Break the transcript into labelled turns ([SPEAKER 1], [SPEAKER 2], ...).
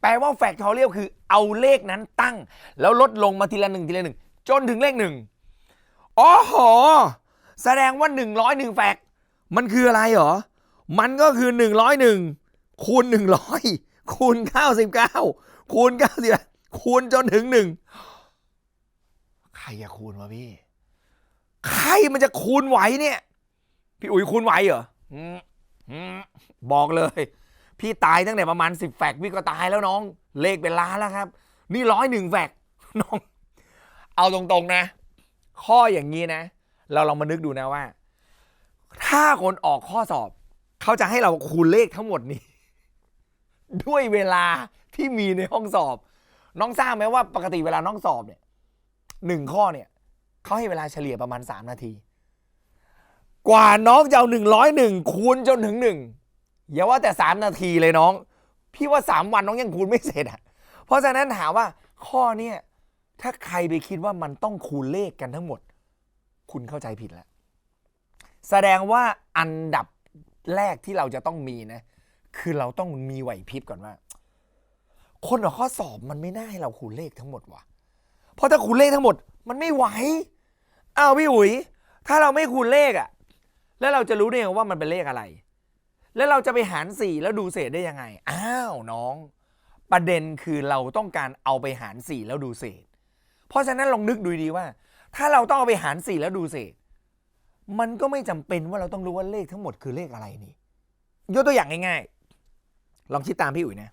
[SPEAKER 1] แปลว่าแฟกทอเรียลคือเอาเลขนั้นตั้ง แล้วลดลงมาทีละหนึ่งทีละหนึ่งจนถึงเลขหนึ่งอ๋อหอแสดงว่าหนึ่งร้อยหนึ่งแฟกมันคืออะไรเหรอ มันก็คือหนึ่งร้อยหนึ่งคูณหนึ่งร้อยคูณเก้าสิบเก้าคูณเก้าสิคูณจนถึงหนึ่งใครจะคูณวะพี่ ใครมันจะคูณไหวเนี่ย พี่อุ๋ยคูณไหวเหรอบอกเลย พี่ตายตั้งแต่ประมาณสิบแฟกพี่ก็ตายแล้วน้อง เลขเป็นล้านแล้วครับ นี่ร้อยหนึ่งแฟกน้อง เอาตรงๆนะ ข้ออย่างนี้นะ เราลองมานึกดูนะว่า ถ้าคนออกข้อสอบ เขาจะให้เราคูณเลขทั้งหมดนี้ ด้วยเวลาที่มีในห้องสอบ น้องทราบไหมว่าปกติเวลาน้องสอบเนี่ยหนึ่งข้อเนี่ยเขาให้เวลาเฉลี่ยประมาณสามนาที กว่าน้องจะเอาหนึ่งร้อยหนึ่งคูณจนถึงหนึ่ง อย่าว่าแต่สามนาทีเลยน้อง พี่ว่าสามวันน้องยังคูณไม่เสร็จอะ เพราะฉะนั้นถามว่าข้อเนี่ยถ้าใครไปคิดว่ามันต้องคูณเลขกันทั้งหมด คุณเข้าใจผิดแล้ว แสดงว่าอันดับแรกที่เราจะต้องมีนะ คือเราต้องมีไหวพริบก่อนว่า คนออกข้อสอบมันไม่น่าให้เราคูณเลขทั้งหมดว่ะ เพราะถ้าคูณเลขทั้งหมดมันไม่ไหวอ้าวพี่อุ๋ย ถ้าเราไม่คูณเลขอะแล้วเราจะรู้ได้ไงว่ามันเป็นเลขอะไร แล้วเราจะไปหารสี่แล้วดูเศษได้ยังไง อ้าวน้อง ประเด็นคือเราต้องการเอาไปหารสี่แล้วดูเศษ เพราะฉะนั้นลองนึกดูดีว่า ถ้าเราต้องเอาไปหารสี่แล้วดูเศษ มันก็ไม่จำเป็นว่าเราต้องรู้ว่าเลขทั้งหมดคือเลขอะไรนี่ ยกตัวอย่างง่ายๆ ลองคิดตามพี่อุ๋ยนะ